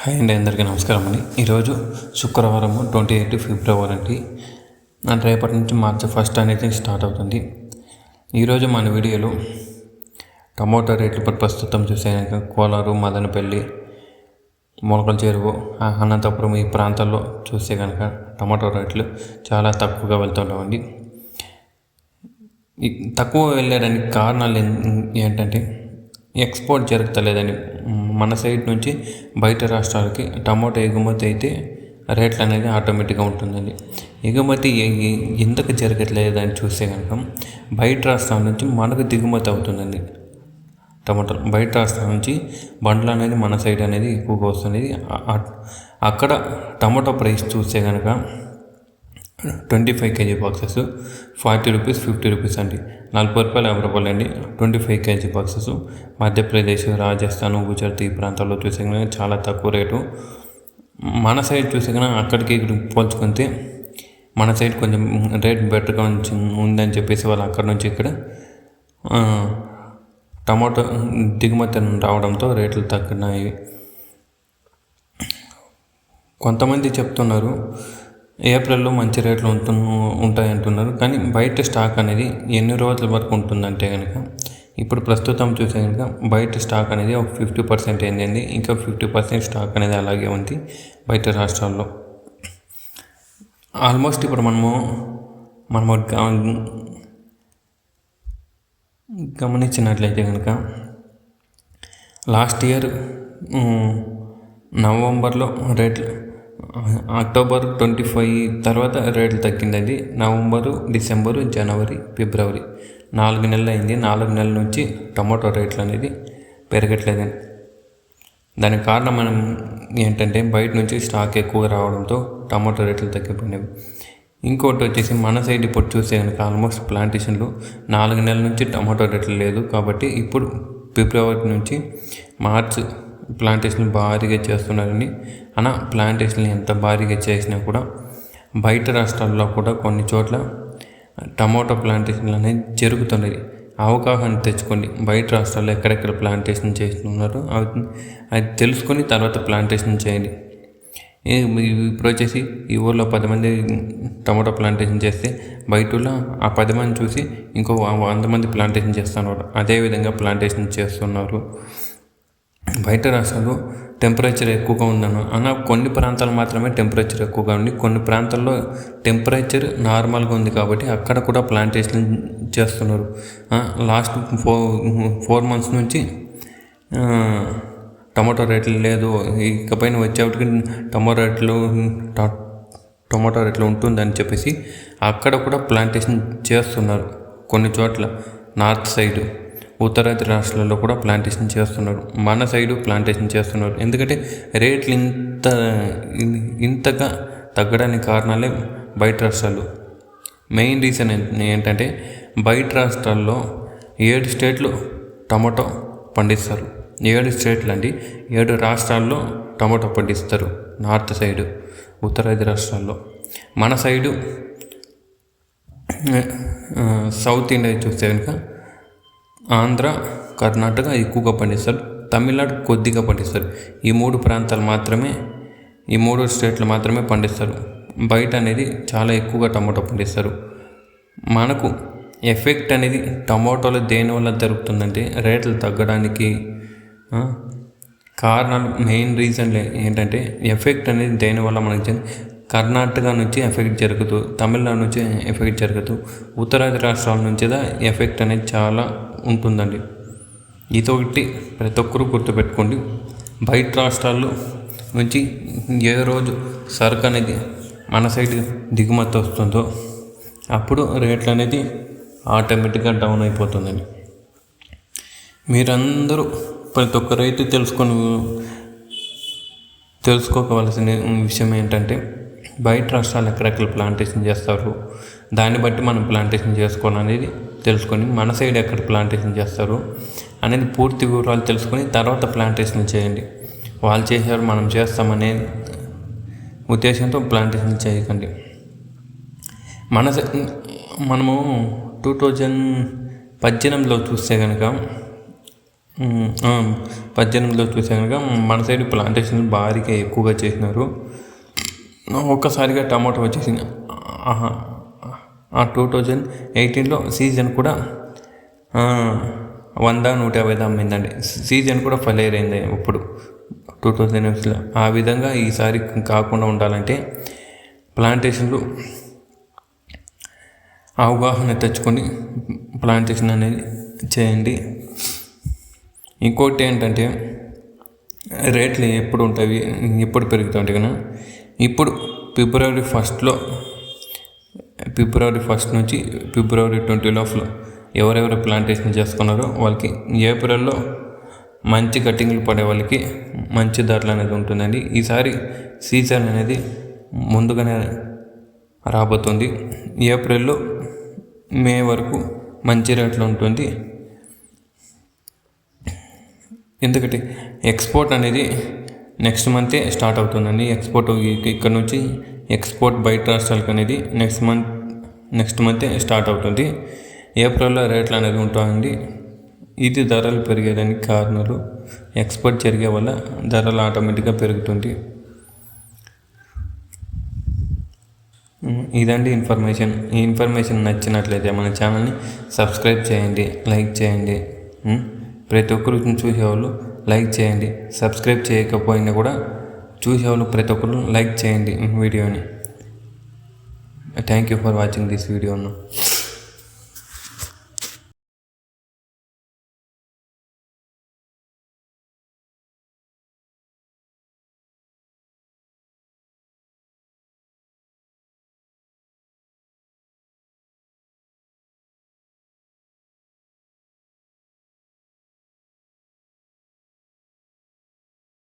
Hi అండి అందరికీ నమస్కారం అండి. ఈరోజు శుక్రవారం ట్వంటీ ఎయిట్ ఫిబ్రవరి అండి. అండ్ రేపటి నుంచి మార్చి ఫస్ట్ అనేది స్టార్ట్ అవుతుంది. ఈరోజు మన వీడియోలో టమోటా రేట్లు ప్రస్తుతం చూసే కనుక కోలారు మదనపల్లి మొలకల చెరువు ఆ అనంతపురం ఈ ప్రాంతాల్లో చూస్తే కనుక టమాటో రేట్లు చాలా తక్కువగా వెళ్తుంటామండి తక్కువ వెళ్ళడానికి కారణాలు ఏంటంటే ఎక్స్పోర్ట్ జరగలేదని మన సైడ్ నుంచి బయట రాష్ట్రాలకి టమాటో ఎగుమతి అయితే రేట్లు అనేది ఆటోమేటిక్గా ఉంటుందండి. ఎగుమతి ఎ- ఎ- ఎందుకు జరగట్లేదని చూస్తే కనుక బయట రాష్ట్రాల నుంచి మనకు దిగుమతి అవుతుందండి. టమాటాలు బయట రాష్ట్రాల నుంచి బండ్లు అనేది మన సైడ్ అనేది ఎక్కువగా వస్తుంది అక్కడ టమాటో ప్రైస్ చూస్తే కనుక twenty five KG boxes forty rupees fifty rupees అండి. నలభై రూపాయలు యాభై రూపాయలు అండి. Twenty five KG boxes Madhya Pradesh Rajasthan Gujarat ఈ ప్రాంతాల్లో చూసే చాలా తక్కువ రేటు. మన సైడ్ చూసే అక్కడికి ఇక్కడికి పోల్చుకుంటే మన సైడ్ కొంచెం రేట్ బెటర్గా ఉంచి ఉందని చెప్పేసి వాళ్ళు అక్కడ నుంచి ఇక్కడ టమాటో దిగుమతి రావడంతో రేట్లు తగ్గినాయి. కొంతమంది చెప్తున్నారు ఏప్రిల్లో మంచి రేట్లు ఉంటు ఉంటాయి అంటున్నారు కానీ బయట స్టాక్ అనేది ఎన్ని రోజుల వరకు ఉంటుందంటే కనుక ఇప్పుడు ప్రస్తుతం చూసే కనుక బయట స్టాక్ అనేది ఒక ఫిఫ్టీ పర్సెంట్ ఏంటండి ఇంకా ఫిఫ్టీ పర్సెంట్ స్టాక్ అనేది అలాగే ఉంది బయట రాష్ట్రాల్లో. ఆల్మోస్ట్ ఇప్పుడు మనము మనము గమనించినట్లయితే కనుక లాస్ట్ ఇయర్ నవంబర్లో రేట్లు అక్టోబర్ ట్వంటీ ఫైవ్ తర్వాత రేట్లు తగ్గిందండి. నవంబరు డిసెంబరు జనవరి ఫిబ్రవరి. నాలుగు నెలలు అయింది. నాలుగు నెలల నుంచి టమాటో రేట్లు అనేది పెరగట్లేదండి. దానికి కారణం మనం ఏంటంటే బయట నుంచి స్టాక్ ఎక్కువ రావడంతో టమాటో రేట్లు తగ్గిపోయినవి. ఇంకోటి వచ్చేసి మన సైడ్ ఇప్పుడు చూస్తే కనుక ఆల్మోస్ట్ ప్లాంటేషన్లు నాలుగు నెలల నుంచి టమాటో రేట్లు లేదు. కాబట్టి ఇప్పుడు ఫిబ్రవరి నుంచి మార్చ్ ప్లాంటేషన్ భారీగా చేస్తున్నారని. అలా ప్లాంటేషన్ ఎంత భారీగా చేసినా కూడా బయట రాష్ట్రాల్లో కూడా కొన్ని చోట్ల టమాటో ప్లాంటేషన్లు అనేది జరుగుతున్నది అవగాహన తెచ్చుకోండి బయట రాష్ట్రాల్లో ఎక్కడెక్కడ ప్లాంటేషన్ చేస్తున్నారో అవి అది తెలుసుకొని తర్వాత ప్లాంటేషన్ చేయండి. ఇప్పుడు వచ్చేసి ఈ ఊర్లో పది మంది టమాటో ప్లాంటేషన్ చేస్తే బయట ఊళ్ళో ఆ పది మంది చూసి ఇంకో వంద మంది ప్లాంటేషన్ చేస్తున్నారు. అదేవిధంగా ప్లాంటేషన్ చేస్తున్నారు. బయట రాష్ట్రాల్లో టెంపరేచర్ ఎక్కువగా ఉందన్న అన్న కొన్ని ప్రాంతాలు మాత్రమే టెంపరేచర్ ఎక్కువగా ఉంది. కొన్ని ప్రాంతాల్లో టెంపరేచర్ నార్మల్గా ఉంది కాబట్టి అక్కడ కూడా ప్లాంటేషన్ చేస్తున్నారు. లాస్ట్ ఫోర్ ఫోర్ మంత్స్ నుంచి టమాటో రేట్లు లేదు. ఇకపైన వచ్చేప్పటికి టమాటో రేట్లు ట- టమాటో రేట్లు ఉంటుందని చెప్పేసి అక్కడ కూడా ప్లాంటేషన్ చేస్తున్నారు. కొన్ని చోట్ల నార్త్ సైడ్ ఉత్తరాది రాష్ట్రాల్లో కూడా ప్లాంటేషన్ చేస్తున్నారు. మన సైడు ప్లాంటేషన్ చేస్తున్నారు. ఎందుకంటే రేట్లు ఇంత ఇంతగా తగ్గడానికి కారణాలే బయట రాష్ట్రాలు. మెయిన్ రీజన్ ఏంటంటే బయట రాష్ట్రాల్లో ఏడు స్టేట్లు టమాటో పండిస్తారు. ఏడు స్టేట్లు అండి ఏడు రాష్ట్రాల్లో టమాటో పండిస్తారు నార్త్ సైడు ఉత్తరాది రాష్ట్రాల్లో. మన సైడు సౌత్ ఇండియా చూస్తే కనుక ఆంధ్ర కర్ణాటక ఎక్కువగా పండిస్తారు. తమిళనాడు కొద్దిగా పండిస్తారు. ఈ మూడు ప్రాంతాలు మాత్రమే ఈ మూడు స్టేట్లు మాత్రమే పండిస్తారు. బయట అనేది చాలా ఎక్కువగా టమాటో పండిస్తారు. మనకు ఎఫెక్ట్ అనేది టమాటోలు దేనివల్ల జరుగుతుందంటే రేట్లు తగ్గడానికి కారణాలు మెయిన్ రీజన్ ఏంటంటే ఎఫెక్ట్ అనేది దేనివల్ల మనకి జరి- కర్ణాటక నుంచి ఎఫెక్ట్ జరగదు తమిళనాడు నుంచి ఎఫెక్ట్ జరగదు ఉత్తరాది రాష్ట్రాల నుంచి ఎఫెక్ట్ అనేది చాలా ఉంటుందండి. ఇదొకటి ప్రతి ఒక్కరూ గుర్తుపెట్టుకోండి. బయట రాష్ట్రాల్లో నుంచి ఏ రోజు సరుకు అనేది మన సైడ్ దిగుమతి వస్తుందో అప్పుడు రేట్లు అనేది ఆటోమేటిక్గా డౌన్ అయిపోతుందండి. మీరందరూ ప్రతి ఒక్క రైతు తెలుసుకొని తెలుసుకోవలసిన విషయం ఏంటంటే బయట రాష్ట్రాలు ఎక్కడెక్కడ ప్లాంటేషన్ చేస్తారు దాన్ని బట్టి మనం ప్లాంటేషన్ చేసుకోవాలనేది తెలుసుకొని మన సైడ్ ఎక్కడ ప్లాంటేషన్ చేస్తారు అనేది పూర్తి వివరాలు తెలుసుకొని తర్వాత ప్లాంటేషన్ చేయండి. వాళ్ళు చేశారు మనం చేస్తామనే ఉద్దేశంతో ప్లాంటేషన్ చేయకండి. మన సై- మనము టూ థౌజండ్ పద్దెనిమిదిలో చూస్తే కనుక పద్దెనిమిదిలో చూసే కనుక మన సైడ్ ప్లాంటేషన్ భారీగా ఎక్కువగా చేసినారు. ఒక్కసారిగా టమాటో వచ్చేసింది. ఆహా, ఆ టూ థౌజండ్ ఎయిటీన్లో సీజన్ కూడా వంద నూట యాభై అమ్మిందండి సీజన్ కూడా ఫెయిల్ అయింది ఇప్పుడు టూ థౌజండ్ ఎయిట్స్లో ఆ విధంగా ఈసారి కాకుండా ఉండాలంటే ప్లాంటేషన్లు అవగాహన తెచ్చుకొని ప్లాంటేషన్ అనేది చేయండి. ఇంకోటి ఏంటంటే రేట్లు ఎప్పుడు ఉంటాయి ఎప్పుడు పెరుగుతుంటాయి కదా. ఇప్పుడు ఫిబ్రవరి ఫస్ట్లో ఫిబ్రవరి ఫస్ట్ నుంచి ఫిబ్రవరి ట్వంటీ లోపల ఎవరెవరు ప్లాంటేషన్ చేసుకున్నారో వాళ్ళకి ఏప్రిల్లో మంచి కటింగ్లు పడే వాళ్ళకి మంచి ధరలు అనేది ఉంటుందండి. ఈసారి సీజన్ అనేది ముందుగానే రాబోతుంది. ఏప్రిల్లో మే వరకు మంచి రేట్లు ఉంటుంది. ఎందుకంటే ఎక్స్పోర్ట్ అనేది నెక్స్ట్ మంతే స్టార్ట్ అవుతుందండి. ఎక్స్పోర్ట్ ఇక్కడ నుంచి ఎక్స్పోర్ట్ బయట రాష్ట్రాలకు అనేది నెక్స్ట్ మంత్ నెక్స్ట్ మంతే స్టార్ట్ అవుతుంది. ఏప్రిల్లో రేట్లు అనేది ఉంటాయండి. ఇది ధరలు పెరిగేదానికి కారణాలు ఎక్స్పోర్ట్ జరిగే వల్ల ధరలు ఆటోమేటిక్గా పెరుగుతుంది. ఇదండి ఇన్ఫర్మేషన్. ఈ ఇన్ఫర్మేషన్ నచ్చినట్లయితే మన ఛానల్ని సబ్స్క్రైబ్ చేయండి లైక్ చేయండి. ప్రతి ఒక్కరు చూసేవాళ్ళు లైక్ చేయండి. సబ్స్క్రైబ్ చేయకపోయినా కూడా చూసేవాళ్ళు ప్రతి ఒక్కరు లైక్ చేయండి వీడియోని. Thank you for watching this వీడియోను